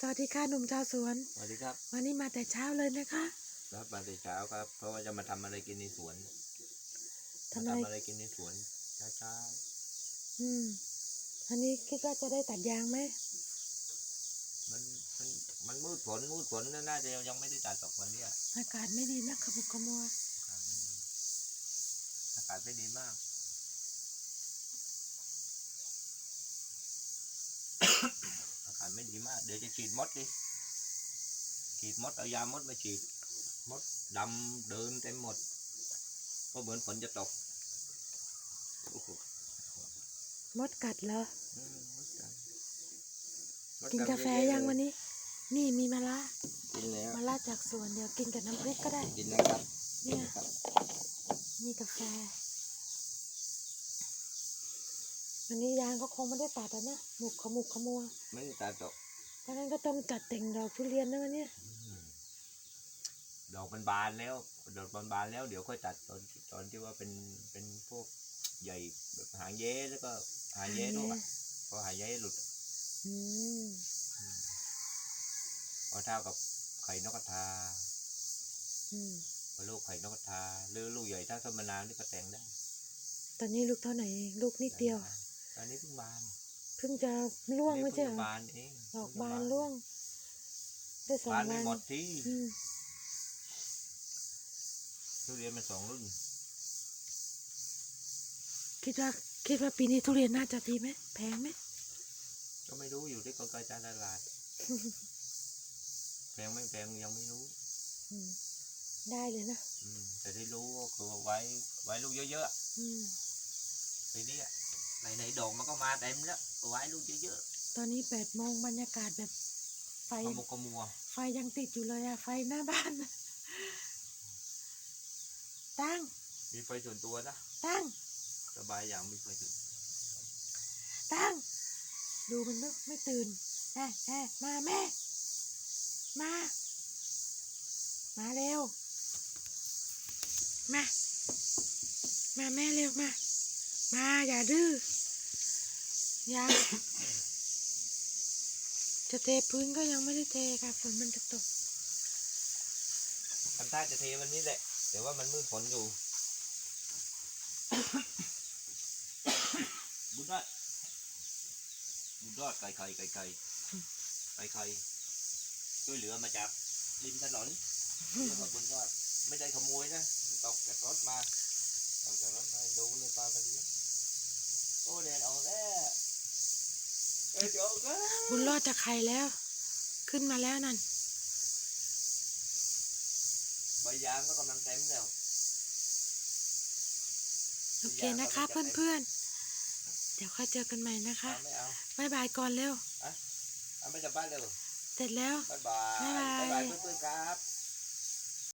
สวัสดีค่ะหนุ่มชาวสวน สวัสดีครับ วันนี้มาแต่เช้าเลยนะคะรับมาแต่เช้าครับ เพราะว่าจะมาทำอะไรกินในสวนทำมาอะไรทำอะไรกินในสวนเช้าอืมอันนี้คิดว่าจะได้ตัดยางไหมๆมันมันมันมืดฝนมืดฝนน่าจะยังไม่ได้ตัดตกวันเนี้ยอากาศไม่ดีนะขมุกขมัวอากาศไม่ดีอากาศไม่ดีมาก อากาศไม่ดีมากเดี๋ยวจะฉีดมดดิฉีดมดเอายามดมาฉีดมดดำเดินเต็มหมดเพราะเหมือนฝนจะตกโอ้โหมดกัดเหรออืมมดดำมดกินดำกาแฟเอะๆยังเลวันนี้ นี่มีมะระกินแล้วมะระจากสวนเดี๋ยวกินกับน้ำพริกก็ได้กินแล้วครับเนี่ยครับนี่กาแฟวันนี้ยางก็คงไม่ได้ตัดอะนะหมุกขมุกขมัวไม่ได้ตัดดอกเพ ราะฉะนั้นก็ต้องจัดแต่งดอกทุเรียนนะวันเนี้ยดอกมันบานแล้ว ดอกมันบานแล้วเดี๋ยวค่อยตัดตอนตอนที่ว่าเป็นเป็นพวกใหญ่แบบหางเย้แล้วก็หางเย้ด้วยอะพอหางเย้หลุดอะอืมพอเท่ากับไข่นกกระทาอืมพอลูกไข่นกกระทาหรือลูกใหญ่ถ้าส้มมะนาวนี่ก็แต่งได้ ตอนนี้ลูกเท่าไหร่เองลูกนิดเดียว ตอนนี้เพิ่งบาน เพิ่งจะร่วงไม่ใช่เหรเพิ่อบานเอง ดอกบานร่วง ได้สองบานวัไม่นหมดที่อืมทุเรียนมันสองรุ่นคิดว่าคิดว่าปีนี้ทุเรียนน่าจะดีไหมแพงไหมก็ไม่รู้อยู่ที่กลไกการตลาดแพงไม่แพงยังไม่รู้ อืมได้เลยนะอืมแต่ที่รู้ก็คือไว้ไว้ลูกเยอะๆอะอืมปีนี้อะไหนๆดอกมันก็มาเต็มแล้วไว้ลูกเยอะ ตอนนี้แปดโมงบรรยากาศแบบไฟๆขมุกขมัวไฟยังติดอยู่เลยอะไฟหน้าบ้านน่ะตั้ง มีไฟส่วนตัวนะ ตั้ง สบายอย่างมีไฟส่วนตัวตั้ง ดูมันนึกไม่ตื่นแม่แม่มาแม่ มา มาเร็ว มา มาแม่เร็วมา มาอย่าดื้ออย่า จะเทพื้นก็ยังไม่ได้เทค่ะฝนมันจะตกทำท่าจะเทวันนี้แหละแต่ว่ามันมืดฝนอยู่ บุญรอดบุญรอดไก่ไข่ไก่ไข่ไก่ไข่ช่วยเหลือมาจากริมถนนเรียกว่าบุญรอดไม่ได้ขโมยนะมันตกจากรถมาตกจากรถมาดูเลยปลาไปเลี้ยงโอ้แดดออกแล้วเอ้ยออกแล้ว บุญรอดจากไข่แล้ว ขึ้นมาแล้วนั่นใบยางก็กำลังเต็มแล้วโอเคนะคะเพื่อนๆ เดี๋ยวค่อยเจอกันใหม่นะคะเอาไม่เอาบายบายก่อนเร็วเอาไม่กลับบ้านเร็วเสร็จแล้วบ๊ายบายบ๊ายบายบ๊ายบายเพื่อนๆครับ